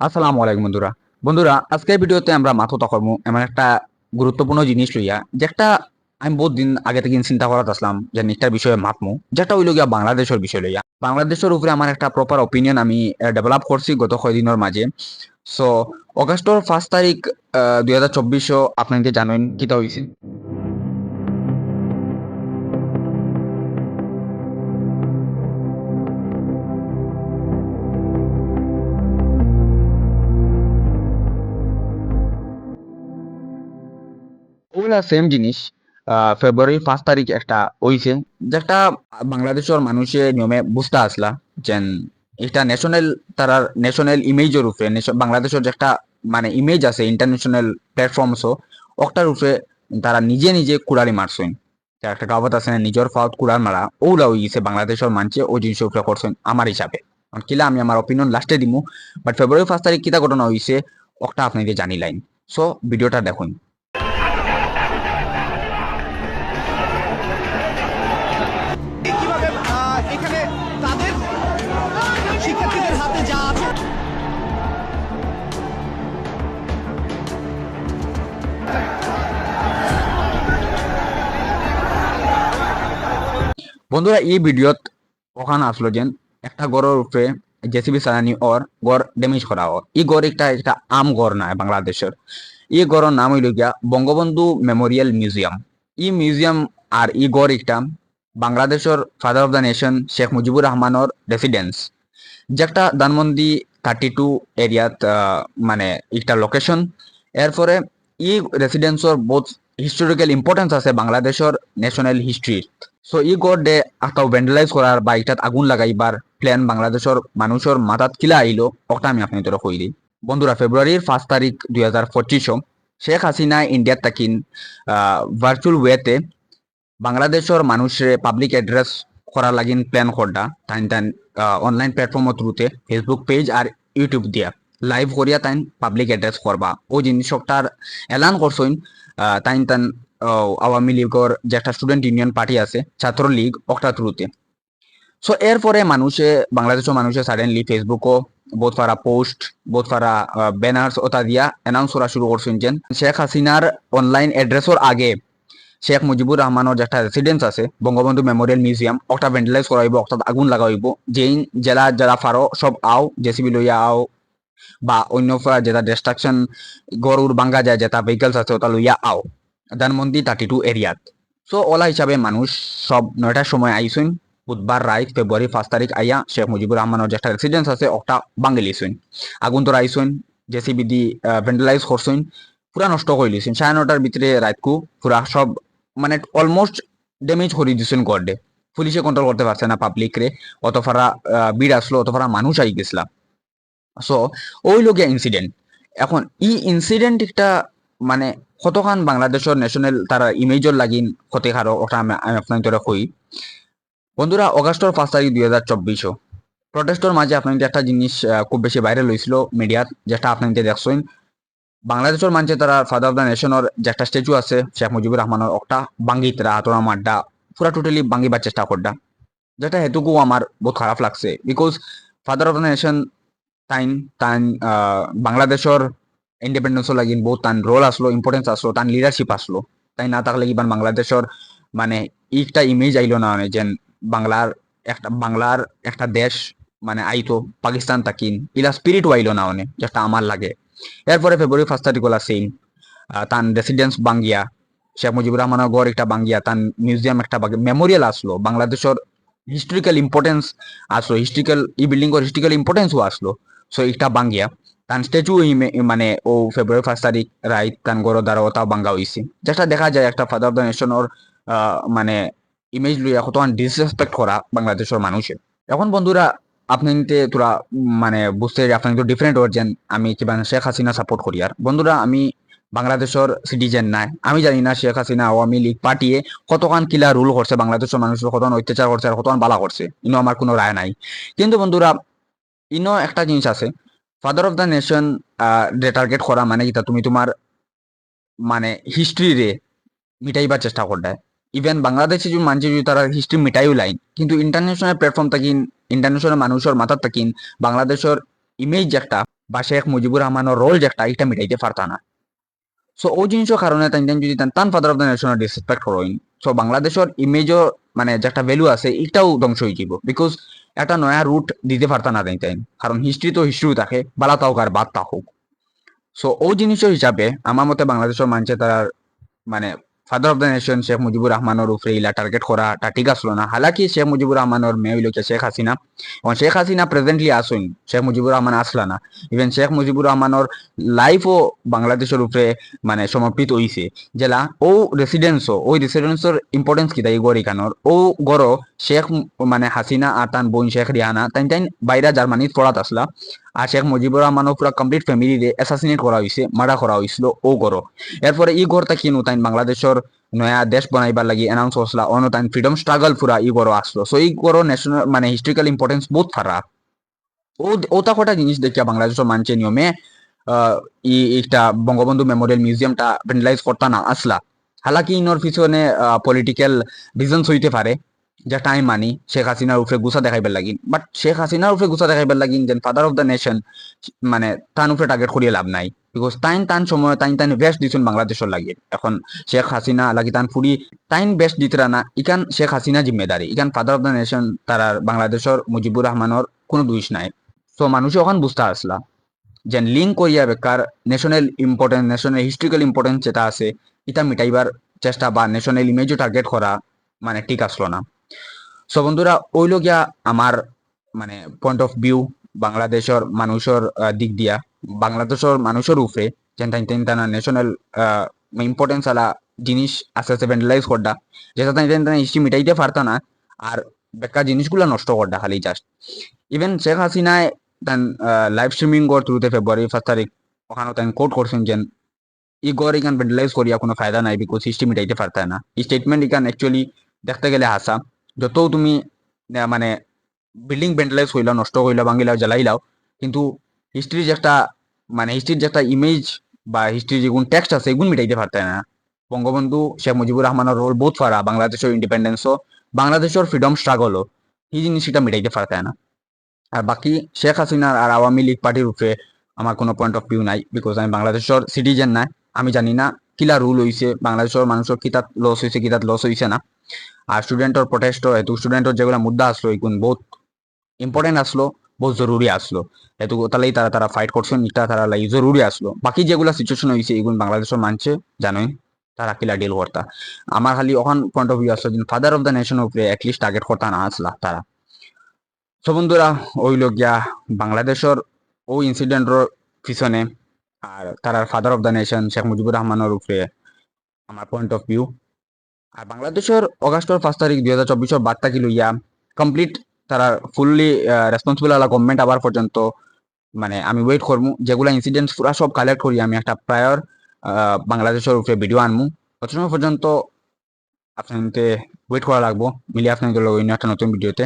আসসালামু আলাইকুম বন্ধুরা। বন্ধুরা আজকের ভিডিওতে আমরা মাথা করব এমন একটা গুরুত্বপূর্ণ জিনিস লইয়া যে একটা আমি বহুত দিন আগে থেকে চিন্তা করাত আসলাম যে নিটার বিষয়ে মাতমু, যেটা হইল গিয়া বাংলাদেশের বিষয় লইয়া। বাংলাদেশের উপরে আমার একটা প্রপার অপিনিয়ন আমি ডেভেলপ করছি গত কয়দিনের মাঝে। সো অগস্টর ফার্স্ট তারিখ দুই হাজার চব্বিশও আপনাদের জানেন কিতা হয়েছে ওগুলা সেম জিনিস আহ, ফেব্রুয়ারির পাঁচ তারিখ একটা হইছে। যেটা বাংলাদেশের মানুষের নিয়মে বুঝতে আসলা যেন এটা ন্যাশনাল তারার ন্যাশনাল ইমেজের উপরে বাংলাদেশের যে একটা মানে ইমেজ আছে ইন্টারন্যাশনাল প্ল্যাটফর্মসও ওটার উপরে তারা নিজে নিজে কুড়ালি মারছেন। একটা কাগজ আছে না, নিজের ফাউত কুড়াল মারা ওগুলা হয়ে গেছে বাংলাদেশের মানছে ওই জিনিসের উপরে করছেন আমার হিসাবে। কিলা আমি আমার অপিনিয়ন লাস্টে দিমু বাট ফেব্রুয়ারি ফার্স্ট তারিখ কিতা ঘটনা হয়েছে ওটা আপনাদের জানি লাইন সো ভিডিওটা দেখুন। বন্ধুরা, এই ভিডিওত ওখানে আসলো যেন একটা গড়ের উপরে জেসিবি চালানি ওর গড় ড্যামেজ করা ওর এই গড় একটা একটা আম গড় নাই বাংলাদেশের। এই গড়ের নাম হইল গিয়া বঙ্গবন্ধু মেমোরিয়াল মিউজিয়াম। এই মিউজিয়াম আর এই গড় একটা বাংলাদেশের father of the nation Sheikh Mujibur রহমানের রেসিডেন্স যে একটা ধানমন্দি থার্টি টু এরিয়াত মানে একটা লোকেশন এরপরে এই রেসিডেন্সর বহুত হিস্টোরিক্যাল ইম্পর্টেন্স আছে বাংলাদেশের ন্যাশনাল হিস্ট্রির সো ই গড ডে আতাও ভেন্ডালাইজ করার বা ইটাত আগুন লাগাইবার প্ল্যান বাংলাদেশের মানুষের মাথাত কিলা আইলো ওটা আমি আপনাদের কই দিই বন্ধুরা ফেব্রুয়ারির ফার্স্ট তারিখ দুই হাজার পঁচিশও শেখ হাসিনা ইন্ডিয়াত তাকিন ভার্চুয়াল ওয়েতে বাংলাদেশের মানুষের পাবলিক অ্যাড্রেস করার লাগিন প্ল্যান করডা তাইন তাইন অনলাইন প্ল্যাটফর্মের থ্রুতে ফেসবুক পেজ আর ইউটিউব দিয়া। লাইভ করিয়া তাইন পাবলিক অ্যাড্রেস করবা। ও জিনিসটার এলান করছইন তাইন তান আওয়ামী লীগের যে একটা স্টুডেন্ট ইউনিয়ন পার্টি আছে ছাত্র লীগ ওটা থ্রুতে সো এরপরে মানুষে, বাংলাদেশের মানুষে সাডেনলি ফেসবুকও বহুত ফারা পোস্ট বহুত ফারা ব্যানার্স ওটা দিয়া অ্যানাউন্স করা শুরু করছেন যেন শেখ হাসিনার অনলাইন অ্যাড্রেসের আগে শেখ মুজিবুর রহমানের যে একটা রেসিডেন্স আছে, বঙ্গবন্ধু মেমোরিয়াল মিউজিয়াম ওটা ভেন্টিলাইজ করা হইব ওটা আগুন লাগাইব যেই জেলা যারা ফারো, সব আও জেসিবি লইয়া আও বা অন্য যেটা ডিস্ট্রাকশন গরুর বাঙ্গা যায় যেটা ভেহিকলস আছে ওটা লইয়া আও। ধানমন্দি থার্টি টু এরিয়াত সো ওলা হিসাবে মানুষ সব নয়টার সময় আইসুন বুধবার রাত ফেব্রুয়ারি পাঁচ তারিখ আইয়া শেখ মুজিবুর রহমানের যে একটা রেসিডেন্স আছে ওটা বাঙ্গি লিছুন আগুন তোরা আইসুন জেসিবি দি ভেন্টিলাইজ করছুন পুরা নষ্ট করে লিছুন সাড়ে নটার ভিতরে রাতকু পুরা সব মানে অলমোস্ট ড্যামেজ করে দিছেন গডে পুলিশে কন্ট্রোল করতে পারছে না পাবলিক রে অত ফারা আহ, ভিড় আসলো অত ফারা মানুষ আই গেছিলা। সো ওই লোকিয়া ইনসিডেন্ট এখন ই ইনসিডেন্ট একটা মানে কতখান বাংলাদেশের ন্যাশনাল তারা ইমেজর লাগিন ক্ষতিকারক ওটা আমি তোরা কই। বন্ধুরা অগাস্টর পাঁচ তারিখ দুই হাজার চব্বিশও। প্রটেস্টর মাঝে আপনাদের একটা জিনিস খুব বেশি ভাইরাল হয়েছিল মিডিয়াত যেটা আপনাদের দেখছেন বাংলাদেশের মাঝে তারা ফাদার অফ দ্য নেশনের যে একটা স্ট্যাচু আছে শেখ মুজিবুর রহমানের একটা বাঙ্গি তারা হাতরা মাড্ডা পুরা টোটালি বাঙ্গিবার চেষ্টা করডা। যেটা হেতুকু আমার বহুত খারাপ লাগছে। Because father of the nation তাইন তান বাংলাদেশের ইন্ডিপেন্ডেন্স লাগিন বহুত তান রোল আসলো ইম্পর্টেন্স আসলো তান লিডারশিপ আসলো। তাই না থাকলে ইবান বাংলাদেশের মানে একটা ইমেজ আইলো না মানে যেন বাংলার একটা বাংলার একটা দেশ মানে আইতো, পাকিস্তান তাকিন ইলা স্পিরিট আইলো না মানে যেটা আমার লাগে। এরপরে ফেব্রুয়ারি ফার্স্ট তারিখ গলা সেম তান রেসিডেন্স বাঙ্গিয়া, শেখ মুজিবুর রহমানের গড় একটা বাঙ্গিয়া তান মিউজিয়াম একটা মেমোরিয়াল আসলো, বাংলাদেশের হিস্টোরিক্যাল ইম্পর্টেন্স আসলো হিস্ট্রিক্যাল ই বিল্ডিং হিস্ট্রিক্যাল ইম্পর্টেন্সও আসলো। সো এটা বাঙ্গিয়া। তান স্ট্যাচু মানে ও ফেব্রুয়ারি ফার্স্ট তারিখ রাইট তান গড় দ্বারা ওটাও বাঙ্গা হয়েছে যেটা দেখা যায় একটা ফাদার অফ দ্য নেশনের মানে ইমেজ লইয়া কতক্ষণ ডিসরেসপেক্ট করা বাংলাদেশের মানুষের এখন বন্ধুরা আপনি তোরা মানে বুঝতে আপনি তো ডিফারেন্ট যেন আমি কিবা শেখ হাসিনা সাপোর্ট করি। আর বন্ধুরা, আমি বাংলাদেশের সিটিজেন নাই। আমি জানি না শেখ হাসিনা আওয়ামী লীগ, পার্টিয়ে কতক্ষণ কিলা রুল করছে বাংলাদেশের মানুষের কতক্ষণ অত্যাচার করছে আর কতক্ষণ বালা করছে। ইনো আমার কোনো রায় নাই। কিন্তু বন্ধুরা ইনো একটা জিনিস আছে। ফাদার অফ দ্য নেশন ডে টার্গেট করা মানে কি? তুমি তোমার মানে হিস্ট্রি রে মিটাইবার চেষ্টা করতে ইভেন বাংলাদেশে যে মানছে যে তারা হিস্ট্রি মিটাইও লাইন কিন্তু ইন্টারন্যাশনাল প্ল্যাটফর্ম থাকিন ইন্টারন্যাশনাল মানুষের মাথার থাকিন বাংলাদেশের ইমেজ একটা বা শেখ মুজিবুর রহমানের রোল যে একটা এটা মিটাইতে পারতা না। সো ওই জিনিসের কারণে তাই যদি তান ফাদার অফ দ্য নেশনের ডিসরেসপেক্ট করইন সো বাংলাদেশের ইমেজও মানে যে একটা ভ্যালু আছে এটাও ধ্বংস হয়ে যাব বিকজ একটা নয়া রুট দিতে পারতা না তাই তাই। কারণ হিস্ট্রি তো হিস্ট্রি থাকে, বালা তাও আর বাদ তা হোক। সো ও জিনিসের হিসাবে, আমার মতে বাংলাদেশের মানুষে তার মানে father of the nation Sheikh Mujibur রহমানের উপরে ইলা টার্গেট করাটা ঠিক আসলো না হালাকি শেখ মুজিবুর রহমানের মেয়ে হইল শেখ হাসিনা এবং শেখ হাসিনা প্রেজেন্টলি আসুন শেখ মুজিবুর রহমান আসলা না ইভেন শেখ মুজিবুর রহমানের লাইফও বাংলাদেশের উপরে মানে সমর্পিত হইছে জেলা ও রেসিডেন্সও ওই রেসিডেন্সর ইম্পর্টেন্স কি তাই গড় এখানোর ও গড় শেখ মানে হাসিনা আর তান বোন শেখ রিহানা তাই তাই বাইরা জার্মানিত পড়াত আসলা আর শেখ মুজিবুর রহমানও পুরা কমপ্লিট ফ্যামিলিরে অ্যাসাসিনেট করা হয়েছে মার্ডার করা হয়েছিল ও গড় এরপরে ই গড়টা কিনু তাই বাংলাদেশের নয়া দেশ বনাইবার লাগি এনাউন্স হসলা তাই ফ্রিডম স্ট্রাগল পুরা ই গড় আসলো। সো এই গড় ন্যাশনাল মানে হিস্ট্রিক্যাল ইম্পর্টেন্স বহুত ফারাক ও, ওটা কটা জিনিস দেখিয়া বাংলাদেশের মানছে নিয়মে ই একটা বঙ্গবন্ধু মেমোরিয়াল মিউজিয়ামটা ভেন্ডালাইজ করতা না, আসলা। হালাকি ইনোর পিছনে পলিটিক্যাল রিজনস হইতে পারে। যেটা টাইম মানি, শেখ হাসিনার উপরে গুছা দেখাইবার লাগিন। বাট শেখ হাসিনার উপরে গুছা দেখাইবার লাগিন যেন ফাদার অফ দ্য নেশন মানে তান উপরে টার্গেট করিয়ে লাভ নাই। বিকজ তাইন তান সময়, তাইন তাইন বেস্ট দিছুন বাংলাদেশের লাগে এখন শেখ হাসিনা, লাগি তান ফুরি তাইন বেস্ট দিতরা না ইকান শেখ হাসিনা জিম্মেদারি ইকান ফাদার অফ দ্য নেশন তারার বাংলাদেশের মুজিবুর রহমানের কোনো দোষ নাই। সো মানুষ ওখান বুঝতে আসলা, যেন লিঙ্ক করিয়া বেকার national importance national historical importance যেটা আছে এটা মিটাইবার চেষ্টা বা ন্যাশনাল ইমেজও টার্গেট করা মানে ঠিক আসলো না। সো বন্ধুরা, ওই গিয়া আমার মানে পয়েন্ট অফ ভিউ বাংলাদেশের মানুষের দিক দিয়া, বাংলাদেশের মানুষের উপরে তাই তাই ন্যাশনাল ইম্পর্টেন্স আলা জিনিস আস্তে আস্তে ভ্যান্ডালাইজ করডা যেটা তানা হিস্ট্রি মিটাইতে পারতা না, আর বেকার জিনিসগুলো নষ্ট করডা খালি জাস্ট ইভেন শেখ হাসিনায় তান লাইভ স্ট্রিমিং গড় থ্রুতে ফেব্রুয়ারি ফার্স্ট তারিখ ওখানে তাই কোট করছেন যেন ই গড় ইকান ভেন্ডালাইজ করিয়া কোনো ফায়দা নাই বিকজ হিস্ট্রি মিটাইতে পারতা না। এই স্টেটমেন্ট ইকান অ্যাকচুয়ালি দেখতে গেলে হাসা। যতও তুমি মানে বিল্ডিং ভেন্ডালাইজ হইলা নষ্ট হইলা ভাঙিলাও, জ্বালাইলাও, কিন্তু হিস্ট্রির যে একটা মানে হিস্ট্রির যে একটা ইমেজ বা হিস্ট্রির যেগুন টেক্সট আছে এগুন মিটাইতে পারতে না। বঙ্গবন্ধু শেখ মুজিবুর রহমানের রোল বহুত ফারা বাংলাদেশের ইন্ডিপেন্ডেন্সও বাংলাদেশের ফ্রিডম স্ট্রাগলও এই জিনিসটা মিটাইতে পারতে না। আর বাকি শেখ হাসিনার আর আওয়ামী লীগ পার্টির উপরে আমার কোনো পয়েন্ট অফ ভিউ নাই বিকজ আমি বাংলাদেশের সিটিজেন নাই আমি জানি না কিলা রুল হইছে বাংলাদেশের মানুষের কিতাত লস হইছে কিতাত লস হইছে না। আর স্টুডেন্টর প্রটেস্ট এত স্টুডেন্টর যেগুলো মুদ্দা আসলো এগুন বহুত ইম্পর্টেন্ট আসলো বহুত জরুরি আসলো এত তাহলেই তারা তারা ফাইট করছেন এটা তারা লাই জরুরি আসলো বাকি যেগুলো সিচুয়েশন হয়েছে এগুন বাংলাদেশের মানছে জানোই তারা কিলা ডিল করতা আমার খালি ওখান পয়েন্ট অফ ভিউ আসলো ফাদার অফ দ্য নেশন উপরে অ্যাটলিস্ট টার্গেট করতা না আসলা তারা তো বন্ধুরা ওই গিয়া বাংলাদেশের ওই ইনসিডেন্টর পিছনে আর তারার father of the nation Sheikh Mujibur রহমানের উপরে আমার পয়েন্ট অফ ভিউ আর বাংলাদেশের অগাস্টর পাঁচ তারিখ দুই হাজার চব্বিশের বার্তা কি লইয়া কমপ্লিট তারা ফুললি রেসপন্সিবল আলা গভর্নমেন্ট আবার পর্যন্ত মানে আমি ওয়েট করব যেগুলা ইনসিডেন্টস পুরা সব কালেক্ট করি আমি একটা প্রায়র বাংলাদেশের উপরে ভিডিও আনমু। তত সময় পর্যন্ত আপনাদের ওয়েট করা লাগবো। মিলিয়ে আপনাদের একটা নতুন ভিডিওতে